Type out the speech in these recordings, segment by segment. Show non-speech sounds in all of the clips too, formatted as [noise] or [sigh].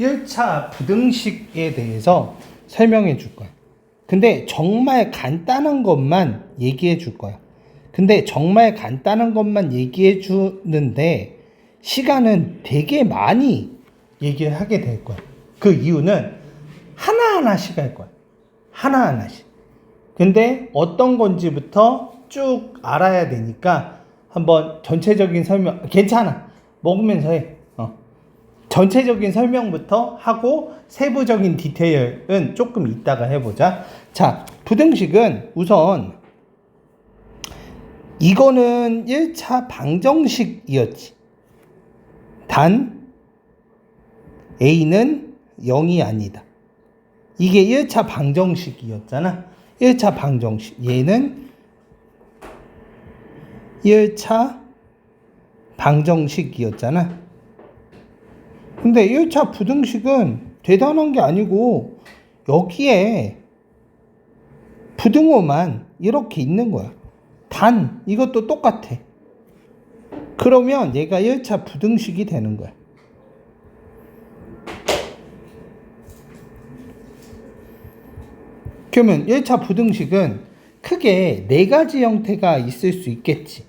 1차 부등식에 대해서 설명해 줄 거야. 근데 정말 간단한 것만 얘기해 줄 거야. 근데 정말 간단한 것만 얘기해 주는데 시간은 되게 많이 얘기를 하게 될 거야. 그 이유는 하나하나씩 할 거야. 하나하나씩. 근데 어떤 건지부터 쭉 알아야 되니까 한번 전체적인 설명, 괜찮아. 먹으면서 해. 어. 전체적인 설명부터 하고 세부적인 디테일은 조금 이따가 해보자. 자, 부등식은 우선 이거는 1차 방정식이었지. 단 A는 0이 아니다. 이게 1차 방정식이었잖아. 1차 방정식. 얘는 1차 방정식이었잖아. 근데 1차 부등식은 대단한 게 아니고 여기에 부등호만 이렇게 있는 거야. 단 이것도 똑같아. 그러면 얘가 1차 부등식이 되는 거야. 그러면 1차 부등식은 크게 네 가지 형태가 있을 수 있겠지.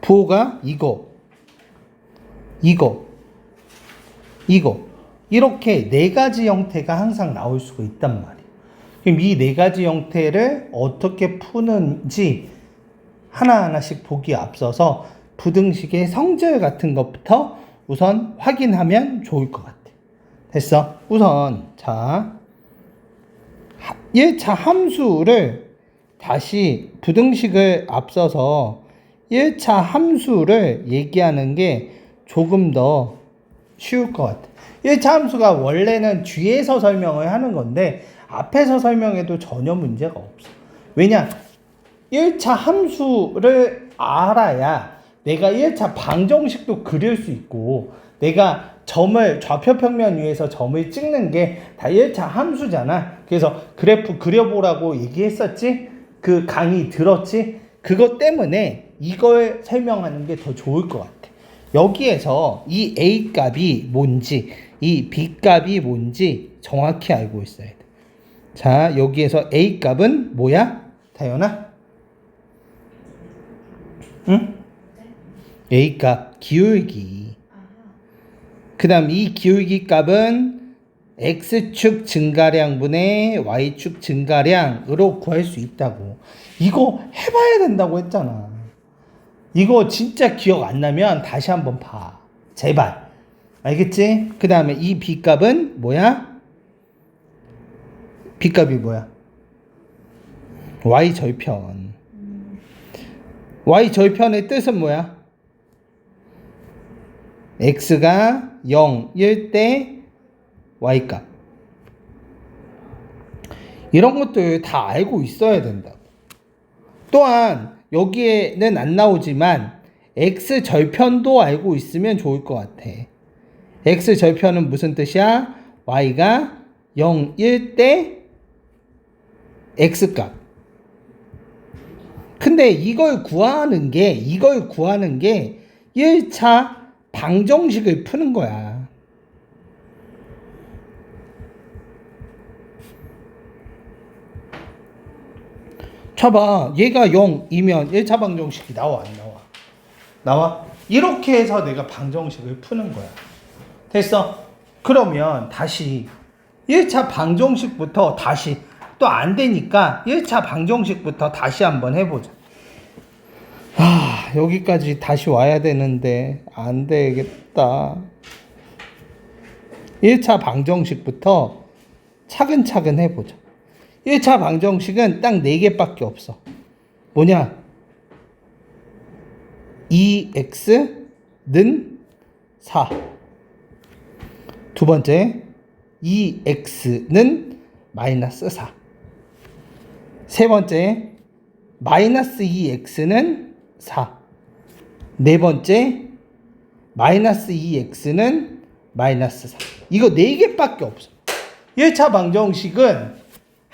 부호가 이거, 이거, 이거. 이렇게 네 가지 형태가 항상 나올 수가 있단 말이에요. 그럼 이 네 가지 형태를 어떻게 푸는지 하나하나씩 보기 앞서서 부등식의 성질 같은 것부터 우선 확인하면 좋을 것 같아. 됐어? 우선, 자, 1차 함수를 다시 부등식을 앞서서 1차 함수를 얘기하는 게 조금 더 쉬울 것 같아. 1차 함수가 원래는 뒤에서 설명을 하는 건데 앞에서 설명해도 전혀 문제가 없어. 왜냐? 1차 함수를 알아야 내가 1차 방정식도 그릴 수 있고 내가 점을 좌표 평면 위에서 점을 찍는 게 다 1차 함수잖아. 그래서 그래프 그려보라고 얘기했었지? 그 강의 들었지? 그것 때문에 이걸 설명하는 게 더 좋을 것 같아. 여기에서 이 A 값이 뭔지, 이 B 값이 뭔지 정확히 알고 있어야 돼. 자, 여기에서 A 값은 뭐야? 다현아? 응? A 값, 기울기. 그 다음 이 기울기 값은 X축 증가량분의 Y축 증가량으로 구할 수 있다고. 이거 해봐야 된다고 했잖아. 이거 진짜 기억 안 나면 다시 한번 봐. 제발. 알겠지? 그 다음에 이 B 값은 뭐야? B 값이 뭐야? Y 절편. Y 절편의 뜻은 뭐야? x가 0일 때 y값. 이런 것들 다 알고 있어야 된다. 또한 여기에는 안 나오지만 x 절편도 알고 있으면 좋을 것 같아. x 절편은 무슨 뜻이야? y가 0일 때 x값. 근데 이걸 구하는 게 이걸 구하는 게 1차 방정식을 푸는 거야. 쳐봐. 얘가 0이면 1차 방정식이 나와, 안 나와? 나와? 이렇게 해서 내가 방정식을 푸는 거야. 됐어? 그러면 다시 1차 방정식부터 다시 또 안 되니까 1차 방정식부터 다시 한번 해보자. 아, 여기까지 다시 와야 되는데 안 되겠다. 1차 방정식부터 차근차근 해보자. 1차 방정식은 딱 4개밖에 없어. 뭐냐? 2x는 4. 두 번째, 2x는 마이너스 4. 세 번째, 마이너스 2x는 4. 네 번째, 마이너스 2x는 마이너스 4. 이거 네 개밖에 없어. 1차 방정식은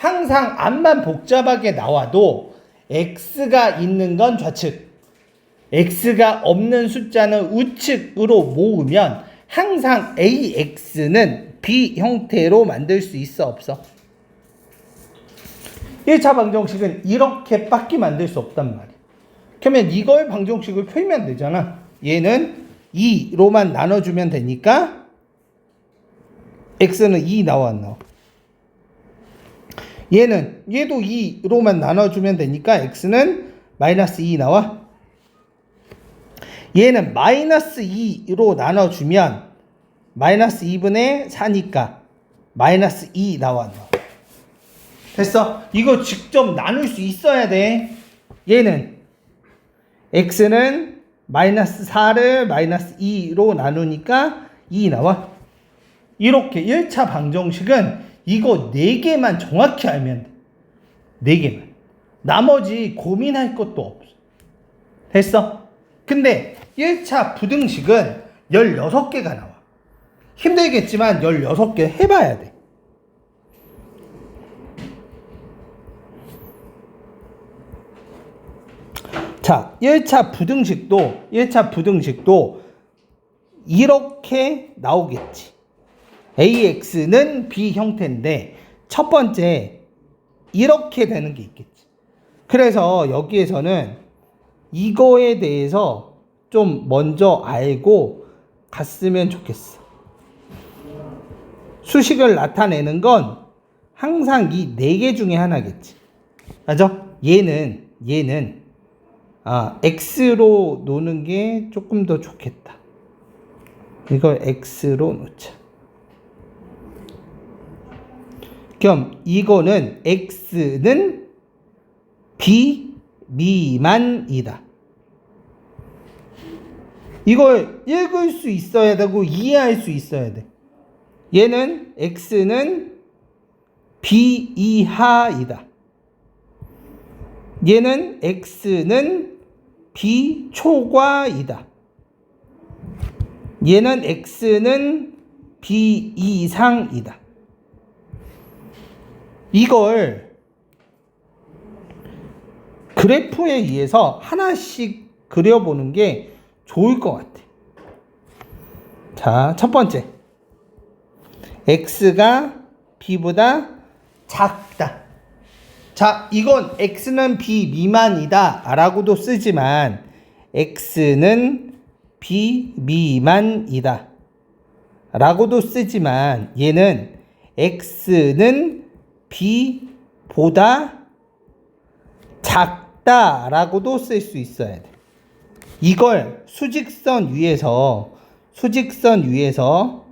항상 앞만 복잡하게 나와도 x가 있는 건 좌측, x가 없는 숫자는 우측으로 모으면 항상 AX는 B 형태로 만들 수 있어 없어? 1차 방정식은 이렇게밖에 만들 수 없단 말이야. 그러면 이걸 방정식을 풀면 되잖아. 얘는 2로만 나눠주면 되니까 x는 2 나와 안 나와? 얘는 얘도 2로만 나눠주면 되니까 x는 마이너스 2 나와? 얘는 마이너스 2로 나눠주면 마이너스 2분의 4니까 마이너스 2 나와? 됐어? 이거 직접 나눌 수 있어야 돼. 얘는 x는 마이너스 4를 마이너스 2로 나누니까 2 나와. 이렇게 1차 방정식은 이거 4개만 정확히 알면 돼. 4개만. 나머지 고민할 것도 없어. 됐어? 근데 1차 부등식은 16개가 나와. 힘들겠지만 16개 해봐야 돼. 자, 1차 부등식도 1차 부등식도 이렇게 나오겠지. AX는 B 형태인데 첫 번째 이렇게 되는 게 있겠지. 그래서 여기에서는 이거에 대해서 좀 먼저 알고 갔으면 좋겠어. 수식을 나타내는 건 항상 이 네 개 중에 하나겠지. 맞아? 얘는 얘는 아, X로 노는 게 조금 더 좋겠다. 이걸 X로 놓자. 겸 이거는 X는 B 미만이다. 이걸 읽을 수 있어야 되고 이해할 수 있어야 돼. 얘는 X는 B 이하이다. 얘는 X는 비초과이다. 얘는 x는 b 이상이다. 이걸 그래프에 의해서 하나씩 그려보는 게 좋을 것 같아. 자, 첫 번째. x가 b보다 작다. 자, 이건 x는 b 미만이다 라고도 쓰지만 x는 b 미만이다 라고도 쓰지만 얘는 x는 b보다 작다 라고도 쓸 수 있어야 돼. 이걸 수직선 위에서 수직선 위에서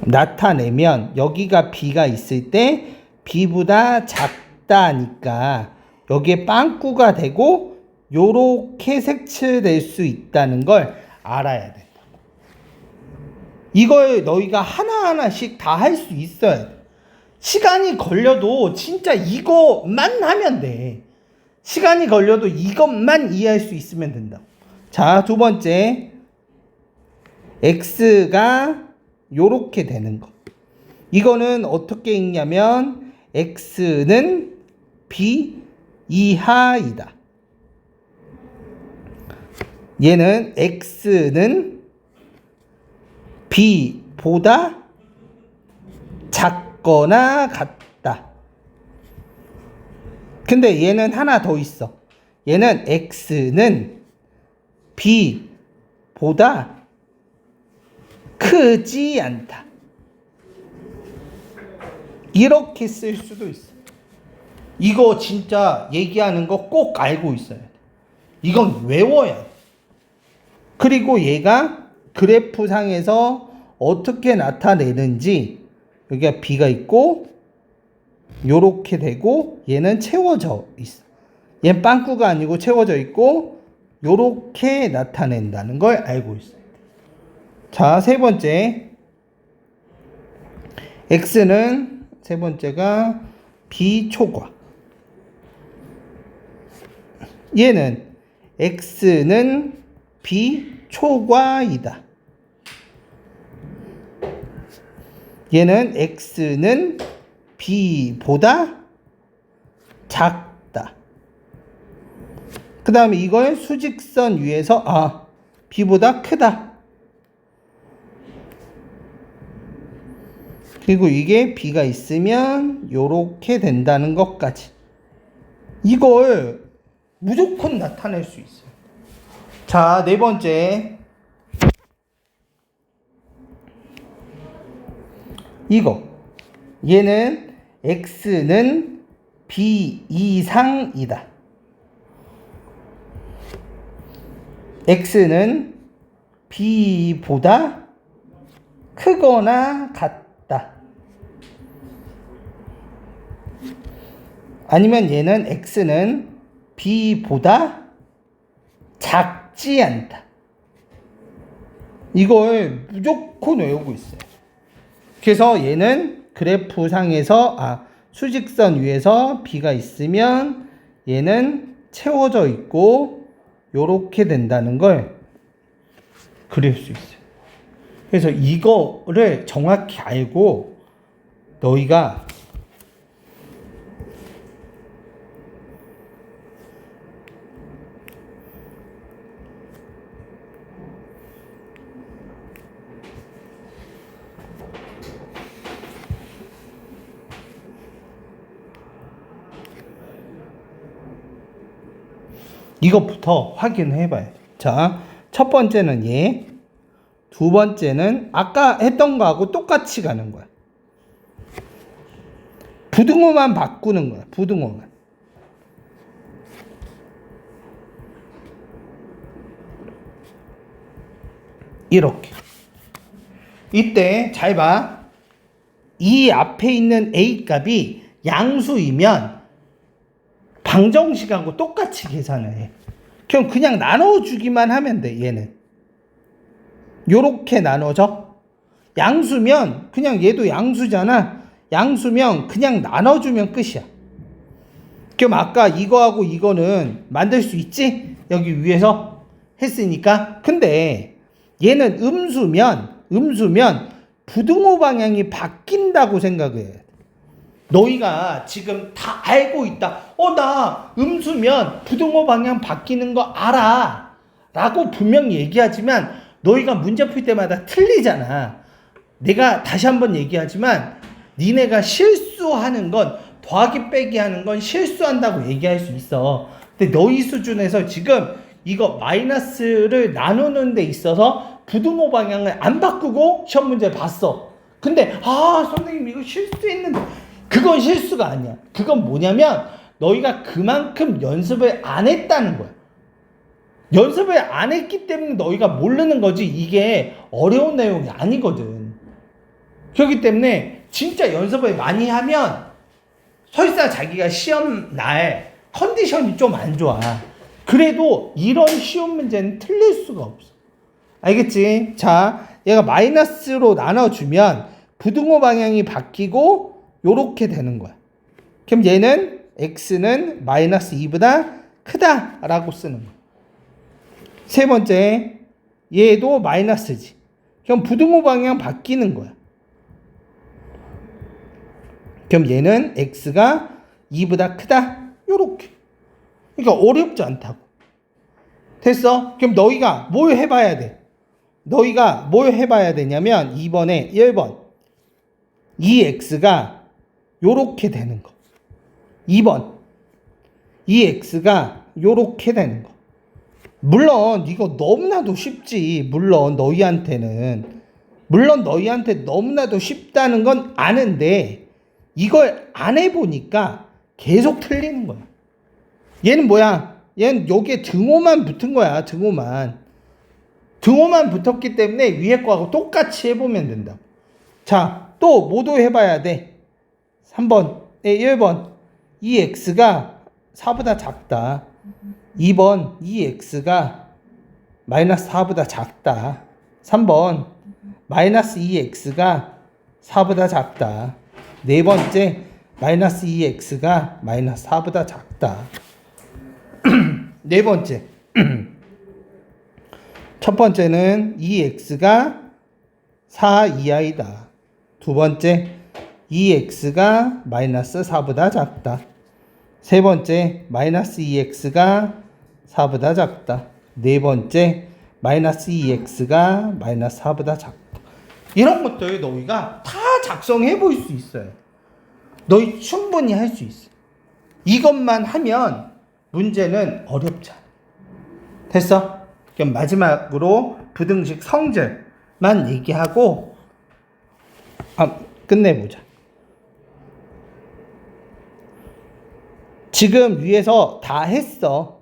나타내면 여기가 b가 있을 때 b보다 작다니까 여기에 빵꾸가 되고 요렇게 색칠될 수 있다는 걸 알아야 된다. 이걸 너희가 하나하나씩 다 할 수 있어야 돼. 시간이 걸려도 진짜 이것만 하면 돼. 시간이 걸려도 이것만 이해할 수 있으면 된다. 자, 두 번째. x가 요렇게 되는 거. 이거는 어떻게 읽냐면 x는 b 이하이다. 얘는 x는 b보다 작 거나 같다. 근데 얘는 하나 더 있어. 얘는 x는 b보다 크지 않다. 이렇게 쓸 수도 있어. 이거 진짜 얘기하는 거 꼭 알고 있어야 돼. 이건 외워야 돼. 그리고 얘가 그래프상에서 어떻게 나타내는지 여기가 B가 있고 요렇게 되고 얘는 채워져 있어. 얘는 빵꾸가 아니고 채워져 있고 요렇게 나타낸다는 걸 알고 있어야 돼. 자, 세 번째. X는 세 번째가 비초과. 얘는 x는 비초과이다. 얘는 x는 b보다 작다. 그 다음에 이걸 수직선 위에서 아 b보다 크다. 그리고 이게 b가 있으면 요렇게 된다는 것까지. 이걸 무조건 나타낼 수 있어요. 자, 네 번째. 이거. 얘는 x는 b 이상이다. x는 b보다 크거나 같다. 아니면 얘는 x는 b보다 작지 않다. 이걸 무조건 외우고 있어요. 그래서 얘는 그래프 상에서 아 수직선 위에서 b가 있으면 얘는 채워져 있고 요렇게 된다는 걸 그릴 수 있어요. 그래서 이거를 정확히 알고 너희가 이것부터 확인해 봐요. 자, 첫 번째는 얘. 두 번째는 아까 했던 거하고 똑같이 가는 거야. 부등호만 바꾸는 거야. 부등호만. 이렇게. 이때 잘 봐. 이 앞에 있는 A 값이 양수이면 방정식하고 똑같이 계산을 해. 그럼 그냥 나눠주기만 하면 돼, 얘는. 요렇게 나눠져. 양수면, 그냥 얘도 양수잖아. 양수면 그냥 나눠주면 끝이야. 그럼 아까 이거하고 이거는 만들 수 있지? 여기 위에서 했으니까. 근데 얘는 음수면, 음수면 부등호 방향이 바뀐다고 생각을 해. 너희가 지금 다 알고 있다. 어, 나 음수면 부등호 방향 바뀌는 거 알아. 라고 분명히 얘기하지만 너희가 문제 풀 때마다 틀리잖아. 내가 다시 한번 얘기하지만 니네가 실수하는 건 더하기 빼기 하는 건 실수한다고 얘기할 수 있어. 근데 너희 수준에서 지금 이거 마이너스를 나누는 데 있어서 부등호 방향을 안 바꾸고 시험 문제 봤어. 근데 아 선생님 이거 실수했는데 그건 실수가 아니야. 그건 뭐냐면 너희가 그만큼 연습을 안 했다는 거야. 연습을 안 했기 때문에 너희가 모르는 거지 이게 어려운 내용이 아니거든. 그렇기 때문에 진짜 연습을 많이 하면 설사 자기가 시험 날 컨디션이 좀 안 좋아. 그래도 이런 쉬운 문제는 틀릴 수가 없어. 알겠지? 자, 얘가 마이너스로 나눠주면 부등호 방향이 바뀌고 요렇게 되는 거야. 그럼 얘는 x는 마이너스 2보다 크다라고 쓰는 거야. 세 번째, 얘도 마이너스지. 그럼 부등호 방향 바뀌는 거야. 그럼 얘는 x가 2보다 크다. 요렇게. 그러니까 어렵지 않다고. 됐어? 그럼 너희가 뭘 해봐야 돼? 너희가 뭘 해봐야 되냐면 2번에 1번 이 x가 요렇게 되는 거. 2번 이 x가 요렇게 되는 거. 물론 이거 너무나도 쉽지. 물론 너희한테는 물론 너희한테 너무나도 쉽다는 건 아는데 이걸 안 해보니까 계속 틀리는 거야. 얘는 뭐야? 얘는 여기에 등호만 붙은 거야. 등호만. 등호만 붙었기 때문에 위에 거하고 똑같이 해보면 된다고. 자, 또 모두 해봐야 돼. 3번, 네, 1번. 이 x가 4보다 작다. 2번, 이 x가 마이너스 4보다 작다. 3번, 마이너스 2x가 4보다 작다. 네 번째, 마이너스 2x가 마이너스 4보다 작다. [clears throat] 네 번째. [clears throat] 첫 번째는 2x가 4 이하이다. 두 번째, 2x가 마이너스 4보다 작다. 세 번째, 마이너스 2x가 4보다 작다. 네 번째, 마이너스 2x가 마이너스 4보다 작다. 이런 것들 너희가 다 작성해 볼 수 있어요. 너희 충분히 할 수 있어. 이것만 하면 문제는 어렵지 않아. 됐어? 그럼 마지막으로 부등식 성질만 얘기하고 아, 끝내보자. 지금 위에서 다 했어.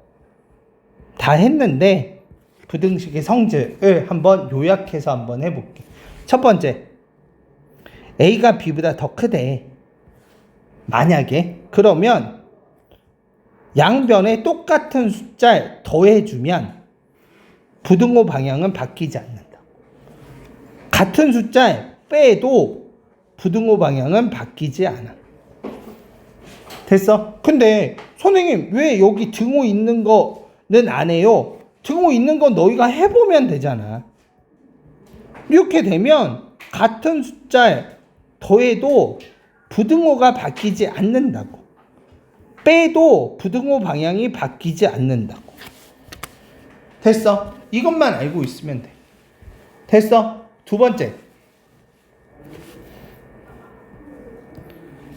다 했는데 부등식의 성질을 한번 요약해서 한번 해볼게. 첫 번째, A가 B보다 더 크대. 만약에 그러면 양변에 똑같은 숫자를 더해주면 부등호 방향은 바뀌지 않는다. 같은 숫자를 빼도 부등호 방향은 바뀌지 않아. 됐어? 근데 선생님 왜 여기 등호 있는 거는 안 해요? 등호 있는 건 너희가 해보면 되잖아. 이렇게 되면 같은 숫자에 더해도 부등호가 바뀌지 않는다고. 빼도 부등호 방향이 바뀌지 않는다고. 됐어? 이것만 알고 있으면 돼. 됐어? 두 번째.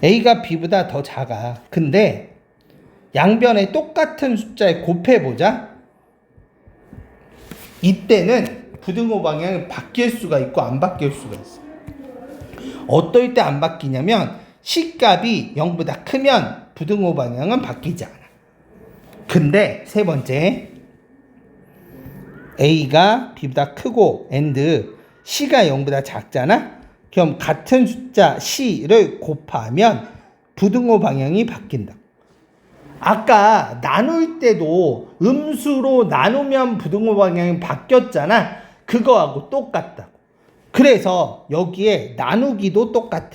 A가 B보다 더 작아. 근데 양변에 똑같은 숫자에 곱해보자. 이때는 부등호 방향이 바뀔 수가 있고 안 바뀔 수가 있어. 어떨 때 안 바뀌냐면 C값이 0보다 크면 부등호 방향은 바뀌지 않아. 근데 세 번째 A가 B보다 크고 and C가 0보다 작잖아. 그럼 같은 숫자 C를 곱하면 부등호 방향이 바뀐다. 아까 나눌 때도 음수로 나누면 부등호 방향이 바뀌었잖아. 그거하고 똑같다고. 그래서 여기에 나누기도 똑같아.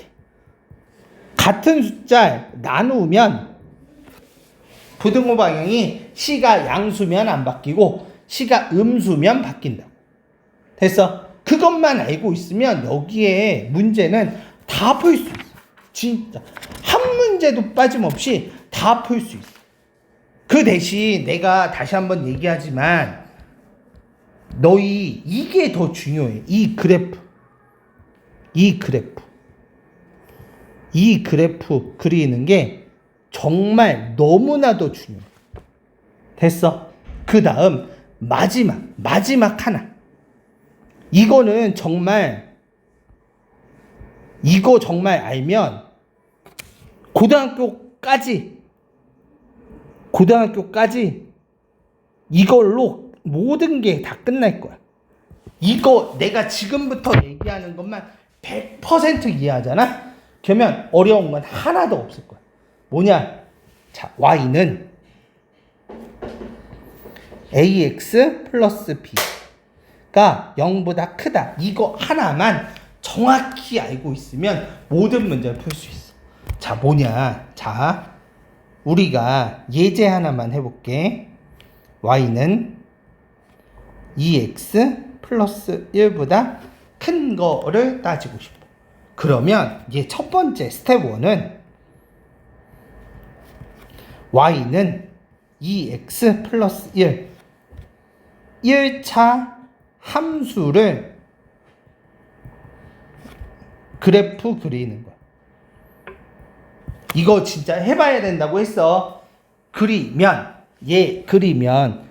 같은 숫자 나누면 부등호 방향이 C가 양수면 안 바뀌고 C가 음수면 바뀐다. 됐어? 그것만 알고 있으면 여기에 문제는 다 풀 수 있어. 진짜. 한 문제도 빠짐없이 다 풀 수 있어. 그 대신 내가 다시 한번 얘기하지만 너희 이게 더 중요해. 이 그래프. 이 그래프. 이 그래프 그리는 게 정말 너무나도 중요해. 됐어? 그 다음 마지막 마지막 하나. 이거는 정말 이거 정말 알면 고등학교까지 고등학교까지 이걸로 모든 게 다 끝날 거야. 이거 내가 지금부터 얘기하는 것만 100% 이해하잖아? 그러면 어려운 건 하나도 없을 거야. 뭐냐? 자, y는 ax 플러스 b 가 0보다 크다. 이거 하나만 정확히 알고 있으면 모든 문제를 풀 수 있어. 자, 뭐냐? 자, 우리가 예제 하나만 해볼게. y는 2x 플러스 1보다 큰 거를 따지고 싶어. 그러면 이제 첫 번째 스텝 1은 y는 2x 플러스 1 1차 함수를 그래프 그리는 거야. 이거 진짜 해봐야 된다고 했어. 그리면 얘 그리면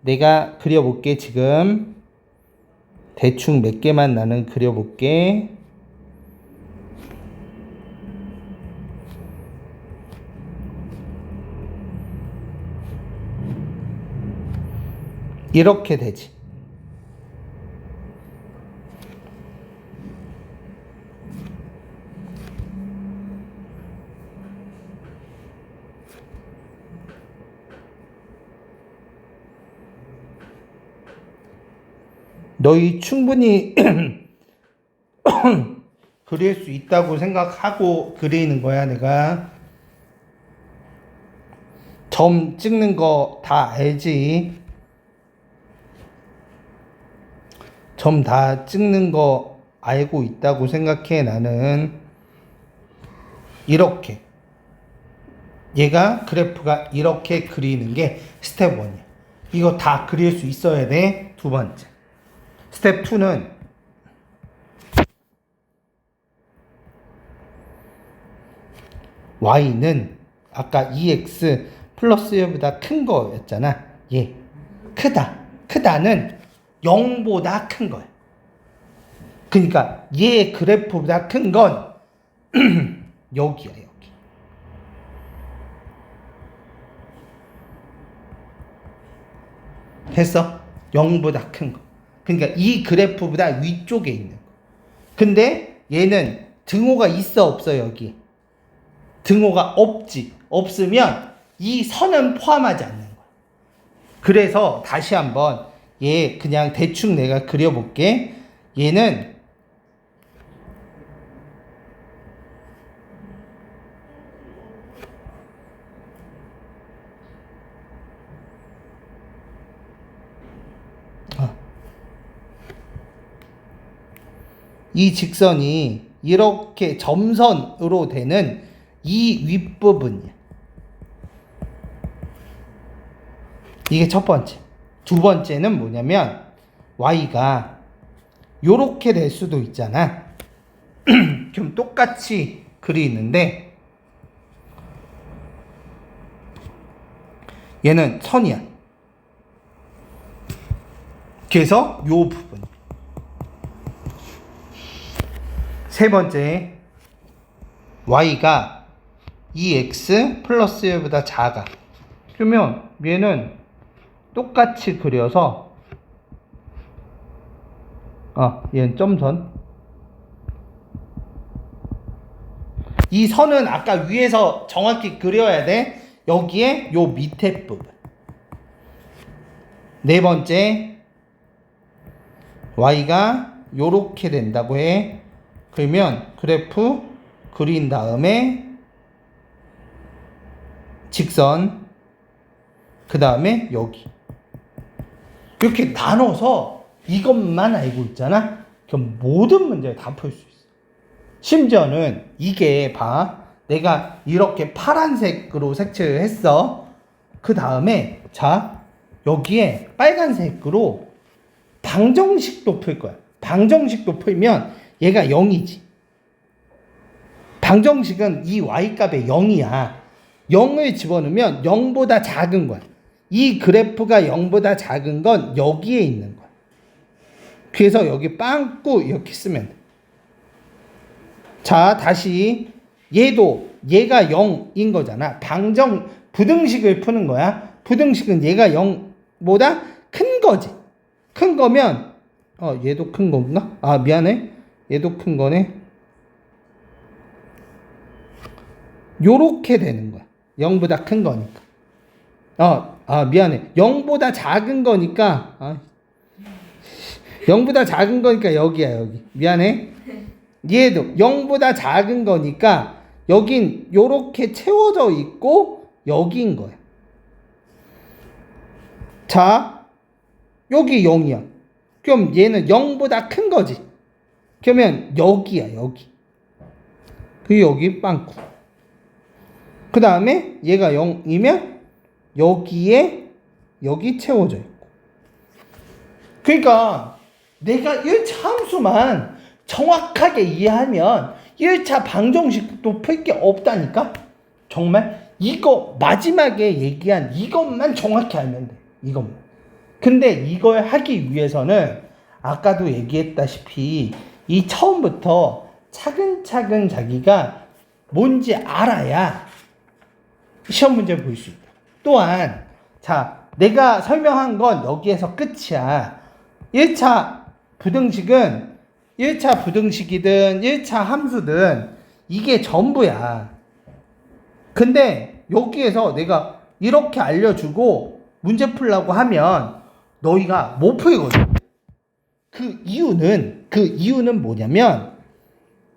내가 그려볼게 지금 대충 몇 개만 나는 그려볼게. 이렇게 되지. 너희 충분히 [clears throat] 그릴 수 있다고 생각하고 그리는 거야, 내가. 점 찍는 거 다 알지? 점 다 찍는 거 알고 있다고 생각해, 나는. 이렇게. 얘가 그래프가 이렇게 그리는 게 스텝 1이야. 이거 다 그릴 수 있어야 돼. 두 번째. 스텝 2는 y는 아까 ex 플러스 0보다 큰 거였잖아. 예. 크다. 크다는 0보다 큰 거야. 그러니까 얘 그래프보다 큰 건 [clears throat] 여기야, 여기. 했어? 0보다 큰 거. 그러니까 이 그래프보다 위쪽에 있는 거. 근데 얘는 등호가 있어 없어 여기. 등호가 없지. 없으면 이 선은 포함하지 않는 거야. 그래서 다시 한번 얘 그냥 대충 내가 그려볼게. 얘는 이 직선이 이렇게 점선으로 되는 이 윗부분이야. 이게 첫 번째. 두 번째는 뭐냐면 y가 요렇게 될 수도 있잖아. [clears throat] 그럼 똑같이 그리는데 얘는 선이야. 그래서 요 부분. 세 번째 y가 2x 플러스 1보다 작아. 그러면 얘는 똑같이 그려서 아, 얘는 점선. 이 선은 아까 위에서 정확히 그려야 돼. 여기에 요 밑에 부분. 네 번째, y가 요렇게 된다고 해. 그러면 그래프 그린 다음에 직선, 그 다음에 여기. 이렇게 나눠서 이것만 알고 있잖아? 그럼 모든 문제를 다 풀 수 있어. 심지어는 이게 봐. 내가 이렇게 파란색으로 색칠을 했어. 그 다음에 자 여기에 빨간색으로 방정식도 풀 거야. 방정식도 풀면 얘가 0이지. 방정식은 이 y값의 0이야. 0을 집어넣으면 0보다 작은 거야. 이 그래프가 0보다 작은 건 여기에 있는 거야. 그래서 여기 빵꾸 이렇게 쓰면 돼. 자, 다시 얘도 얘가 0인 거잖아. 방정 부등식을 푸는 거야. 부등식은 얘가 0보다 큰 거지. 큰 거면 어, 얘도 큰 건가? 아, 미안해. 얘도 큰 거네. 요렇게 되는 거야. 0보다 큰 거니까. 어, 아, 미안해. 0보다 작은 거니까, 아, 0보다 작은 거니까 여기야, 여기. 미안해. 얘도 0보다 작은 거니까 여긴 요렇게 채워져 있고 여기인 거야. 자, 여기 0이야. 그럼 얘는 0보다 큰 거지. 그러면 여기야, 여기. 그 여기 빵꾸. 그 다음에 얘가 0이면 여기에 여기 채워져 있고. 그러니까 내가 1차 함수만 정확하게 이해하면 1차 방정식도 풀 게 없다니까? 정말 이거 마지막에 얘기한 이것만 정확히 알면 돼. 이것만. 근데 이걸 하기 위해서는 아까도 얘기했다시피 이 처음부터 차근차근 자기가 뭔지 알아야 시험 문제 볼수 있다. 또한 자 내가 설명한 건 여기에서 끝이야. 1차 부등식은 1차 부등식이든 1차 함수든 이게 전부야. 근데 여기에서 내가 이렇게 알려주고 문제 풀라고 하면 너희가 못 풀거든. 그 이유는 그 이유는 뭐냐면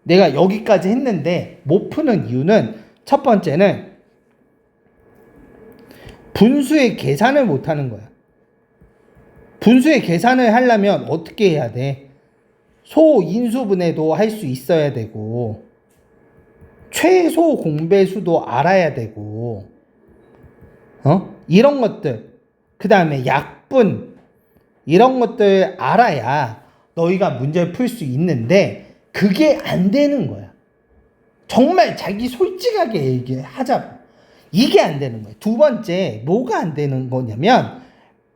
내가 여기까지 했는데 못 푸는 이유는 첫 번째는 분수의 계산을 못 하는 거야. 분수의 계산을 하려면 어떻게 해야 돼? 소 인수분해도 할 수 있어야 되고, 최소 공배수도 알아야 되고, 어? 이런 것들, 그 다음에 약분, 이런 것들 알아야 너희가 문제를 풀 수 있는데, 그게 안 되는 거야. 정말 자기 솔직하게 얘기하자고. 이게 안 되는 거예요. 두 번째, 뭐가 안 되는 거냐면,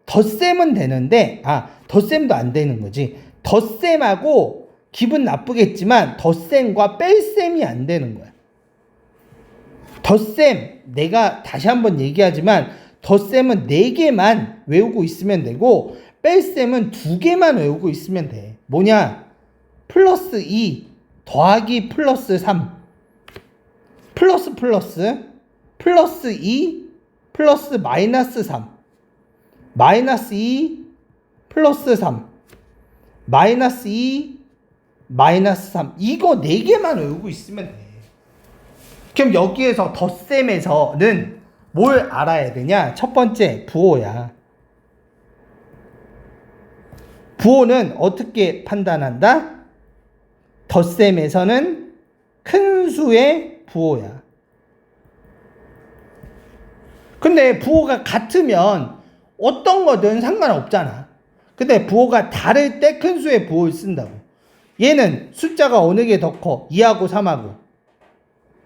덧셈은 되는데, 아, 덧셈도 안 되는 거지. 덧셈하고 기분 나쁘겠지만, 덧셈과 뺄셈이 안 되는 거야. 덧셈, 내가 다시 한번 얘기하지만, 덧셈은 네 개만 외우고 있으면 되고, 뺄셈은 두 개만 외우고 있으면 돼. 뭐냐? 플러스 2 더하기 플러스 3 플러스 플러스 플러스 2 플러스 마이너스 3 마이너스 2 플러스 3 마이너스 2 마이너스 3 이거 4개만 외우고 있으면 돼. 그럼 여기에서 덧셈에서는 뭘 알아야 되냐? 첫 번째 부호야 부호는 어떻게 판단한다? 덧셈에서는 큰 수의 부호야. 근데 부호가 같으면 어떤 거든 상관없잖아. 근데 부호가 다를 때 큰 수의 부호를 쓴다고. 얘는 숫자가 어느 게 더 커? 2하고 3하고.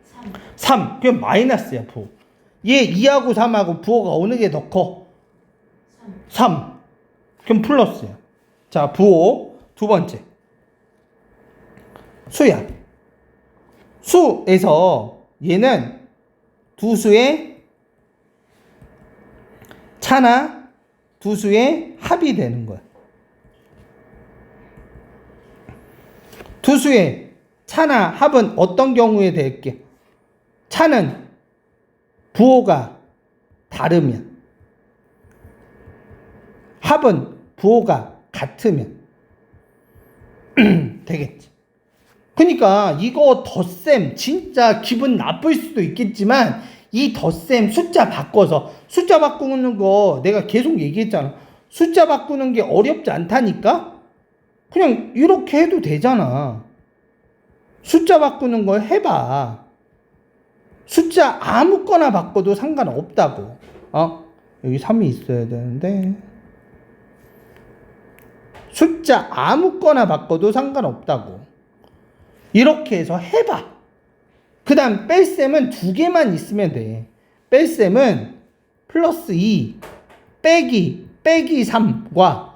3. 3. 그럼 마이너스야, 부호. 얘 2하고 3하고 부호가 어느 게 더 커? 3. 3. 그럼 플러스야. 자, 부호 두 번째. 수야. 수에서 얘는 두 수의 차나 두 수의 합이 되는 거야. 두 수의 차나 합은 어떤 경우에 될게? 차는 부호가 다르면 합은 부호가 같으면 [clears throat] 되겠지. 그러니까 이거 덧셈 진짜 기분 나쁠 수도 있겠지만 이 덧셈 숫자 바꿔서 숫자 바꾸는 거 내가 계속 얘기했잖아. 숫자 바꾸는 게 어렵지 않다니까? 그냥 이렇게 해도 되잖아. 숫자 바꾸는 걸 해봐. 숫자 아무거나 바꿔도 상관없다고. 어? 여기 3이 있어야 되는데. 숫자 아무거나 바꿔도 상관없다고. 이렇게 해서 해봐. 그 다음 뺄셈은 두 개만 있으면 돼. 뺄셈은 플러스 2 빼기 빼기 3과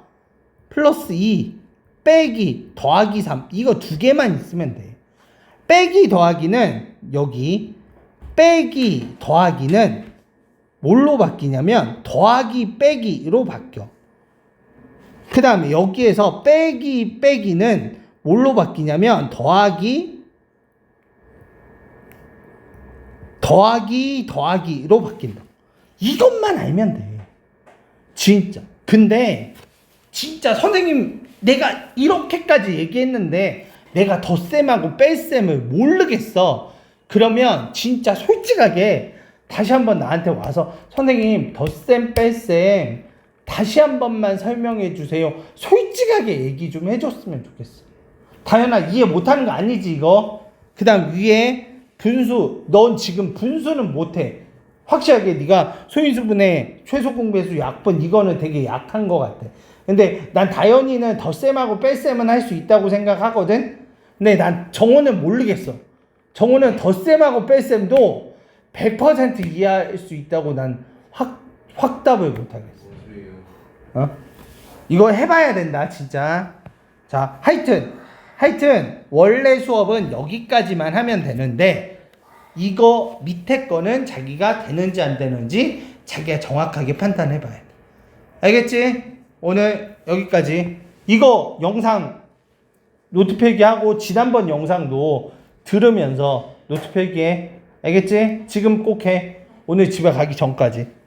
플러스 2 빼기 더하기 3 이거 두 개만 있으면 돼. 빼기 더하기는 여기 빼기 더하기는 뭘로 바뀌냐면 더하기 빼기로 바뀌어. 그 다음에 여기에서 빼기 빼기는 뭘로 바뀌냐면 더하기 더하기 더하기로 바뀐다. 이것만 알면 돼. 진짜. 근데 진짜 선생님 내가 이렇게까지 얘기했는데 내가 덧셈하고 뺄셈을 모르겠어. 그러면 진짜 솔직하게 다시 한번 나한테 와서 선생님 덧셈 뺄셈 다시 한 번만 설명해 주세요. 솔직하게 얘기 좀 해줬으면 좋겠어. 다현아 이해 못하는 거 아니지 이거? 그 다음 위에 분수 넌 지금 분수는 못해. 확실하게 네가 소인수분의 최소 공배수 약분 이거는 되게 약한 것 같아. 근데 난 다현이는 덧셈하고 뺄셈은 할 수 있다고 생각하거든. 근데 난 정호는 모르겠어. 정호는 덧셈하고 뺄셈도 100% 이해할 수 있다고 난 확 확답을 못하겠어. 어? 이거 해봐야 된다 진짜. 자 하여튼 하여튼 원래 수업은 여기까지만 하면 되는데 이거 밑에 거는 자기가 되는지 안 되는지 자기가 정확하게 판단해봐야 돼. 알겠지? 오늘 여기까지. 이거 영상 노트 필기하고 지난번 영상도 들으면서 노트 필기해. 알겠지? 지금 꼭 해. 오늘 집에 가기 전까지.